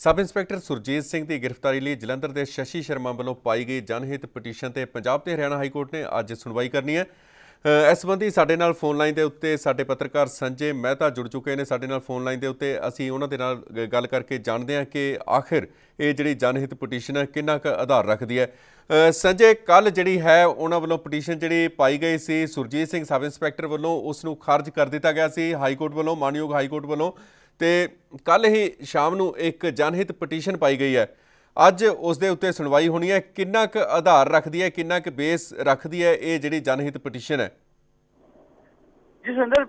ਸਬ inspector Surjit Singh ਦੀ ਗ੍ਰਿਫਤਾਰੀ ਲਈ ਜਲੰਧਰ ਦੇ ਸ਼ਸ਼ੀ ਸ਼ਰਮਾ ਵੱਲੋਂ ਪਾਈ ਗਈ ਜਨਹਿਤ ਪਟੀਸ਼ਨ ਤੇ ਪੰਜਾਬ ਤੇ ਹਰਿਆਣਾ ਹਾਈ ਕੋਰਟ ਨੇ ਅੱਜ ਸੁਣਵਾਈ ਕਰਨੀ ਹੈ। ਇਸ ਸੰਬੰਧੀ ਸਾਡੇ ਨਾਲ ਫੋਨ ਲਾਈਨ ਦੇ ਉੱਤੇ ਸਾਡੇ ਪੱਤਰਕਾਰ ਸੰਜੇ ਮਹਿਤਾ ਜੁੜ ਚੁੱਕੇ ਨੇ। ਸਾਡੇ ਨਾਲ ਫੋਨ ਲਾਈਨ ਦੇ ਉੱਤੇ ਅਸੀਂ ਉਹਨਾਂ ਦੇ ਨਾਲ ਗੱਲ ਕਰਕੇ ਜਾਣਦੇ ਹਾਂ ਕਿ ਆਖਿਰ ਇਹ ਜਿਹੜੀ ਜਨਹਿਤ ਪਟੀਸ਼ਨ ਹੈ ਕਿੰਨਾ ਕੁ ਆਧਾਰ ਰੱਖਦੀ ਹੈ। ਸੰਜੇ ਕੱਲ ਜਿਹੜੀ ਹੈ ਉਹਨਾਂ ਵੱਲੋਂ ਪਟੀਸ਼ਨ ਜਿਹੜੀ ਪਾਈ ਗਈ ਸੀ ਸੁਰਜੀਤ ਸਿੰਘ ਸਬ ਇੰਸਪੈਕਟਰ ਵੱਲੋਂ, ਉਸ ਨੂੰ ਖਾਰਜ ਕਰ ਦਿੱਤਾ ਗਿਆ ਸੀ। ਹਾਈ ਕੋਰਟ ਵੱਲੋਂ, ਮਾਨਯੋਗ ਹਾਈ ਕੋਰਟ ਵੱਲੋਂ ਤੇ ਕੱਲ ਹੀ ਸ਼ਾਮ ਨੂੰ ਇੱਕ ਜਨਹਿਤ ਪਟੀਸ਼ਨ ਪਾਈ ਗਈ ਹੈ। ਅੱਜ ਉਸ ਦੇ ਉੱਤੇ ਸੁਣਵਾਈ ਹੋਣੀ ਹੈ। ਕਿੰਨਾ ਕੁ ਆਧਾਰ ਰੱਖਦੀ ਹੈ, ਕਿੰਨਾ ਕੁ ਬੇਸ ਰੱਖਦੀ ਹੈ, ਇਹ ਜਿਹੜੀ ਜਨਹਿਤ ਪਟੀਸ਼ਨ ਹੈ? ਜਿਸ ਅੰਦਰ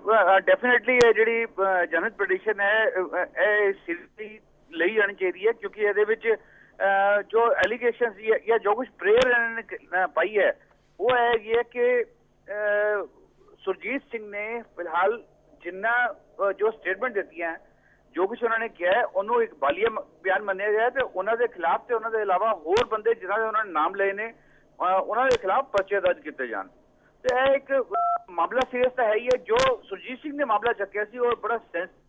ਡੈਫੀਨਿਟਲੀ ਇਹ ਜਿਹੜੀ ਜਨਹਿਤ ਪਟੀਸ਼ਨ ਹੈ ਇਹ ਸੀਰੀਅਸਲੀ ਲਈ ਜਾਣੀ ਚਾਹੀਦੀ ਹੈ ਕਿਉਂਕਿ ਇਹਦੇ ਵਿੱਚ ਜੋ ਐਲੀਗੇਸ਼ਨਸ ਜਾਂ, ਜੋ ਕੁਝ ਪ੍ਰੇਅਰ ਇਹਨਾਂ ਨੇ ਪਾਈ ਹੈ, ਉਹ ਹੈ ਇਹ ਹੈ ਕਿ ਸੁਰਜੀਤ ਸਿੰਘ ਨੇ ਫਿਲਹਾਲ ਜਿੰਨਾ ਜੋ ਸਟੇਟਮੈਂਟ ਦਿੱਤੀਆਂ ਜੋ ਕੁਝ ਉਹਨਾਂ ਨੇ ਕਿਹਾ ਉਹਨੂੰ ਇੱਕ ਬਾਲੀਆ ਬਿਆਨ ਮੰਨਿਆ ਗਿਆ ਤੇ ਉਹਨਾਂ ਦੇ ਖਿਲਾਫ ਤੇ ਉਹਨਾਂ ਦੇ ਇਲਾਵਾ ਹੋਰ ਬੰਦੇ ਜਿਨ੍ਹਾਂ ਦੇ ਉਹਨਾਂ ਨੇ ਨਾਮ ਲਏ ਨੇ ਉਹਨਾਂ ਦੇ ਖਿਲਾਫ ਪਰਚੇ ਦਰਜ ਕੀਤੇ ਜਾਣ। ਤੇ ਇਹ ਇੱਕ ਮਾਮਲਾ ਸੀਰੀਅਸ ਤਾਂ ਹੈ ਹੀ ਹੈ ਜੋ ਸੁਰਜੀਤ ਸਿੰਘ ਨੇ ਮਾਮਲਾ ਚੱਕਿਆ ਸੀ ਉਹ ਬੜਾ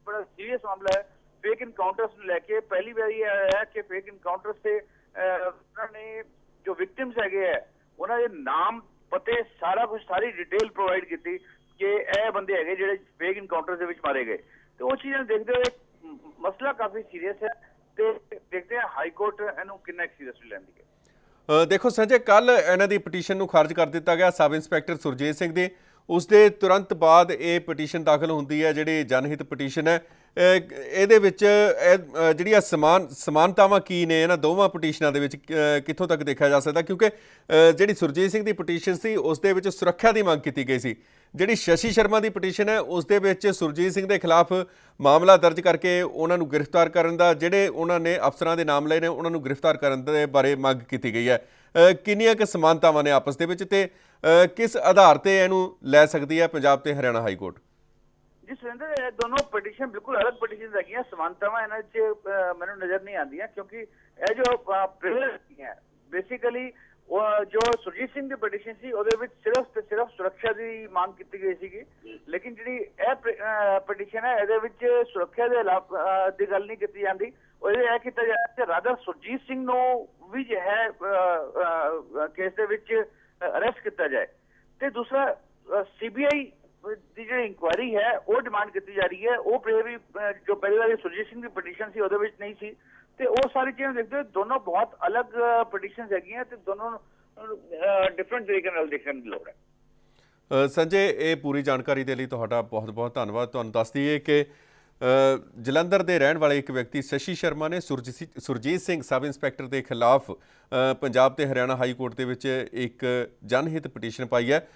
ਬੜਾ ਸੀਰੀਅਸ ਮਾਮਲਾ ਹੈ। ਫੇਕ ਇਨਕਾਊਂਟਰਸ ਨੂੰ ਲੈ ਕੇ ਪਹਿਲੀ ਵਾਰੀ ਇਹ ਆਇਆ ਹੈ ਕਿ ਫੇਕ ਇਨਕਾਊਂਟਰਸ ਤੇ ਅਹ, ਉਹਨਾਂ ਨੇ ਜੋ ਵਿਕਟਿਮਸ ਹੈਗੇ ਹੈ ਉਹਨਾਂ ਦੇ ਨਾਮ ਪਤੇ ਸਾਰਾ ਕੁਝ ਸਾਰੀ ਡਿਟੇਲ ਪ੍ਰੋਵਾਈਡ ਕੀਤੀ ਕਿ ਇਹ ਬੰਦੇ ਹੈਗੇ ਜਿਹੜੇ ਫੇਕ ਇਨਕਾਊਂਟਰ ਦੇ ਵਿੱਚ ਮਾਰੇ ਗਏ। ਤੇ ਉਹ ਚੀਜ਼ਾਂ ਨੂੰ ਦੇਖਦੇ ਹੋਏ ਮਸਲਾ ਕਾਫੀ ਸੀਰੀਅਸ ਹੈ ਤੇ ਦੇਖਦੇ ਹਾਂ ਹਾਈ ਕੋਰਟ ਇਹਨੂੰ ਕਿੰਨਾ ਸੀਰੀਅਸਲੀ ਲੈਂਦੀ ਹੈ ਦੇਖੋ ਸੰਜੇ ਕੱਲ ਇਹਨਾਂ ਦੀ ਪਟੀਸ਼ਨ ਨੂੰ ਖਾਰਜ ਕਰ ਦਿੱਤਾ ਗਿਆ ਸਬ ਇੰਸਪੈਕਟਰ ਸੁਰਜੀਤ ਸਿੰਘ ਦੀ। ਉਸ ਦੇ ਤੁਰੰਤ ਬਾਅਦ ਇਹ ਪਟੀਸ਼ਨ ਦਾਖਲ ਹੁੰਦੀ ਹੈ ਜਿਹੜੀ ਜਨਹਿਤ ਪਟੀਸ਼ਨ ਹੈ। ਇਹਦੇ ਵਿੱਚ ਇਹ, ਜਿਹੜੀਆਂ ਸਮਾਨ ਸਮਾਨਤਾਵਾਂ ਕੀ ਨੇ ਇਹਨਾਂ ਦੋਵਾਂ ਪਟੀਸ਼ਨਾਂ ਦੇ ਵਿੱਚ ਕਿੱਥੋਂ ਤੱਕ ਦੇਖਿਆ ਜਾ ਸਕਦਾ? ਕਿਉਂਕਿ ਜਿਹੜੀ ਸੁਰਜੀਤ ਸਿੰਘ ਦੀ ਪਟੀਸ਼ਨ ਸੀ ਉਸ ਦੇ ਵਿੱਚ ਸੁਰੱਖਿਆ ਦੀ ਮੰਗ ਕੀਤੀ ਗਈ ਸੀ। ਜਿਹੜੀ ਸ਼ਸ਼ੀ ਸ਼ਰਮਾ ਦੀ ਪਟੀਸ਼ਨ ਹੈ ਉਸ ਦੇ ਵਿੱਚ ਸੁਰਜੀਤ ਸਿੰਘ ਦੇ ਖਿਲਾਫ ਮਾਮਲਾ ਦਰਜ ਕਰਕੇ ਉਹਨਾਂ ਨੂੰ ਗ੍ਰਿਫਤਾਰ ਕਰਨ ਦਾ ਜਿਹੜੇ ਉਹਨਾਂ ਨੇ ਅਫਸਰਾਂ ਦੇ ਨਾਮ ਲਏ ਨੇ ਉਹਨਾਂ ਨੂੰ ਗ੍ਰਿਫਤਾਰ ਕਰਨ ਦੇ ਬਾਰੇ ਮੰਗ ਕੀਤੀ ਗਈ ਹੈ। ਕਿੰਨੀਆਂ ਕੁ ਸਮਾਨਤਾਵਾਂ ਨੇ ਆਪਸ ਦੇ ਵਿੱਚ ਤੇ ਕਿਸ ਆਧਾਰ ਤੇ ਇਹਨੂੰ ਲੈ ਸਕਦੀ ਹੈ ਪੰਜਾਬ ਤੇ ਹਰਿਆਣਾ ਹਾਈ ਕੋਰਟ? ਜੀ ਸੁਰਿੰਦਰ, ਇਹ ਦੋਨੋਂ ਪਟੀਸ਼ਨ ਬਿਲਕੁਲ ਅਲੱਗ ਪਟੀਸ਼ਨ ਹੈਗੀਆਂ, ਸਮਾਨਤਾਵਾਂ ਇਹਨਾਂ 'ਚ ਮੈਨੂੰ ਨਜ਼ਰ ਨਹੀਂ ਆਉਂਦੀਆਂ ਕਿਉਂਕਿ ਇਹ ਜੋ ਪ੍ਰਿਵਿਲੇਜ ਹੈ ਬੇਸਿਕਲੀ ਉਹ ਜੋ ਸੁਰਜੀਤ ਸਿੰਘ ਦੀ ਪਟੀਸ਼ਨ ਸੀ, ਉਹਦੇ ਵਿੱਚ ਸਿਰਫ ਤੇ ਸਿਰਫ ਸੁਰੱਖਿਆ ਦੀ ਮੰਗ ਕੀਤੀ ਗਈ ਸੀਗੀ। ਲੇਕਿਨ ਜਿਹੜੀ ਇਹ ਪਟੀਸ਼ਨ ਹੈ, ਇਹਦੇ ਵਿੱਚ ਸੁਰੱਖਿਆ ਦੇ ਇਲਾਵਾ ਦੀ ਗੱਲ ਨਹੀਂ ਕੀਤੀ ਜਾਂਦੀ। ਉਹਦੇ ਇਹ ਕੀਤਾ ਜਾਂਦਾ ਕਿ ਰਾਦਰ ਸੁਰਜੀਤ ਸਿੰਘ ਨੂੰ ਵੀ ਜੋ ਹੈ ਕੇਸ ਦੇ ਵਿੱਚ ਅਰੈਸਟ ਕੀਤਾ ਜਾਏ। ਤੇ ਦੂਸਰਾ ਸੀਬੀਆਈ ਦੀ ਜਿਹੜੀ ਇਨਕੁਆਇਰੀ ਹੈ, ਉਹ ਡਿਮਾਂਡ ਕੀਤੀ ਜਾ ਰਹੀ ਹੈ। ਉਹ ਪਹਿਲੇ ਵੀ ਜੋ ਪਹਿਲੀ ਵਾਰੀ ਸੁਰਜੀਤ ਸਿੰਘ ਦੀ ਪਟੀਸ਼ਨ ਸੀ, ਉਹਦੇ ਵਿੱਚ ਨਹੀਂ ਸੀ। ਤੇ ਉਹ ਸਾਰੀ ਚੀਜ਼ਾਂ ਦੇਖਦੇ ਹੋਏ ਦੋਨੋਂ ਬਹੁਤ ਅਲੱਗ ਪਟੀਸ਼ਨਸ ਹੈਗੀਆਂ ਤੇ ਦੋਨੋਂ ਡਿਫਰੈਂਟ ਤਰੀਕੇ ਨਾਲ ਦੇਖਣ ਦੀ ਲੋੜ ਹੈ। ਸੰਜੇ, ਇਹ ਪੂਰੀ ਜਾਣਕਾਰੀ ਦੇ ਲਈ ਤੁਹਾਡਾ ਬਹੁਤ-ਬਹੁਤ ਧੰਨਵਾਦ। ਤੁਹਾਨੂੰ ਦੱਸ ਦਈਏ ਕਿ ਜਲੰਧਰ ਦੇ ਰਹਿਣ ਵਾਲੇ ਇੱਕ ਵਿਅਕਤੀ ਸ਼ਸ਼ੀ ਸ਼ਰਮਾ ਨੇ ਸੁਰਜੀ- ਸੁਰਜੀਤ ਸਿੰਘ ਸਬ ਇੰਸਪੈਕਟਰ ਦੇ ਖਿਲਾਫ ਪੰਜਾਬ ਤੇ ਹਰਿਆਣਾ ਹਾਈ ਕੋਰਟ ਦੇ ਵਿੱਚ ਇੱਕ ਜਨਹਿਤ ਪਟੀਸ਼ਨ ਪਾਈ ਹੈ।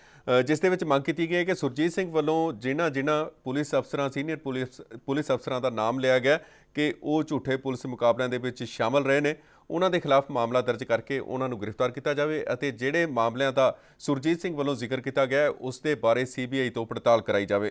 ਜਿਸ ਦੇ ਵਿੱਚ ਮੰਗ ਕੀਤੀ ਗਈ ਹੈ ਕਿ ਸੁਰਜੀਤ ਸਿੰਘ ਵੱਲੋਂ ਜਿਨ੍ਹਾਂ ਜਿਨ੍ਹਾਂ ਪੁਲਿਸ ਅਫਸਰਾਂ, ਸੀਨੀਅਰ ਪੁਲਿਸ ਪੁਲਿਸ ਅਫਸਰਾਂ ਦਾ ਨਾਮ ਲਿਆ ਗਿਆ, ਕਿ ਉਹ ਝੂਠੇ ਪੁਲਿਸ ਮੁਕਾਬਲਿਆਂ ਦੇ ਵਿੱਚ ਸ਼ਾਮਲ ਰਹੇ ਨੇ। ਉਹਨਾਂ ਦੇ ਖਿਲਾਫ ਮਾਮਲਾ ਦਰਜ ਕਰਕੇ ਉਹਨਾਂ ਨੂੰ ਗ੍ਰਿਫਤਾਰ ਕੀਤਾ ਜਾਵੇ ਅਤੇ ਜਿਹੜੇ ਮਾਮਲਿਆਂ ਦਾ ਸੁਰਜੀਤ ਸਿੰਘ ਵੱਲੋਂ ਜ਼ਿਕਰ ਕੀਤਾ ਗਿਆ ਉਸ ਦੇ ਬਾਰੇ ਸੀਬੀਆਈ ਤੋਂ ਪੜਤਾਲ ਕਰਾਈ ਜਾਵੇ।